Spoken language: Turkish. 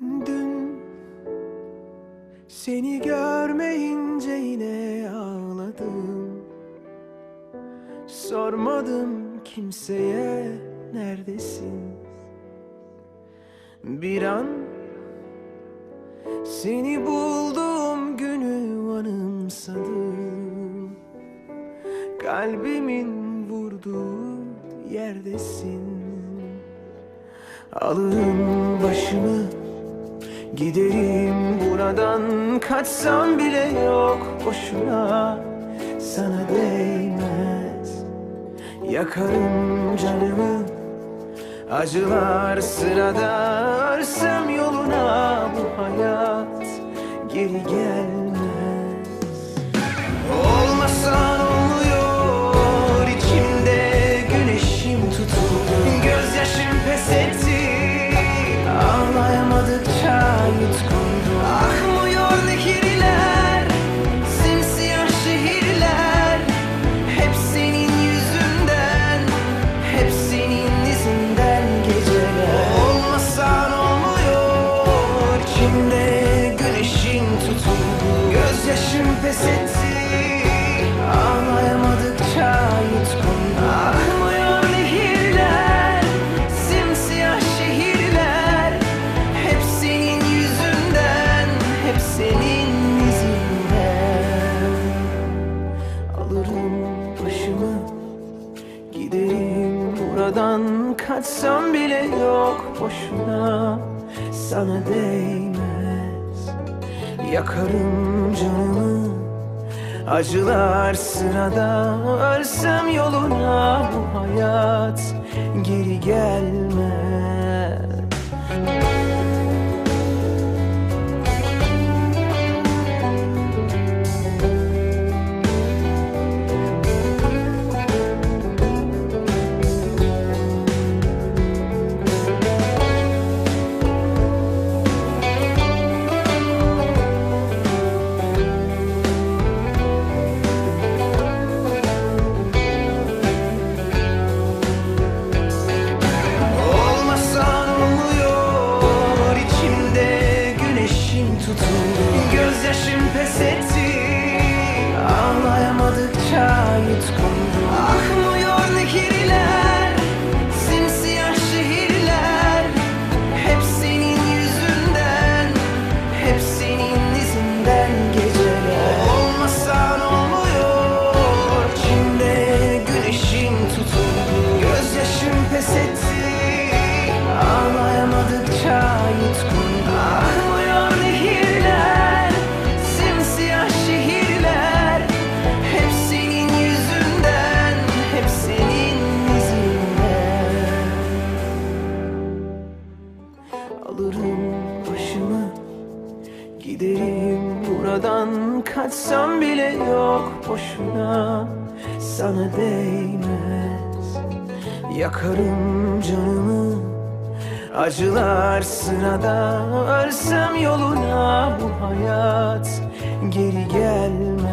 Dün seni görmeyince yine ağladım. Sormadım kimseye neredesin. Bir an seni bulduğum günü anımsadım. Kalbimin vurduğu yerdesin. Alırım başımı Giderim buradan kaçsam bile yok. Boşuna Sana değmez. Yakarım canımı. Acılar sırada Örsem yoluna bu hayat. Geri gelmez tutuldu Gözyaşım pes etti. Ağlayamadıkça yutkundu Akmıyor nehirler Simsiyah şehirler. Hep senin yüzünden Hep senin izinden. Alırım başımı Giderim. Buradan Kaçsam bile yok boşuna. Sana değmez Yakarım canımı. Acılar sırada. Ölsem yoluna bu hayat Geri gelmez tutuldu Gözyaşım pes etti. Ağlayamadıkça yutkundu Alırım başımı. Giderim buradan. Kaçsam bile yok boşuna. Sana değmez. Yakarım canımı. Acılar sırada. Ölsem yoluna bu hayat. Geri gelmez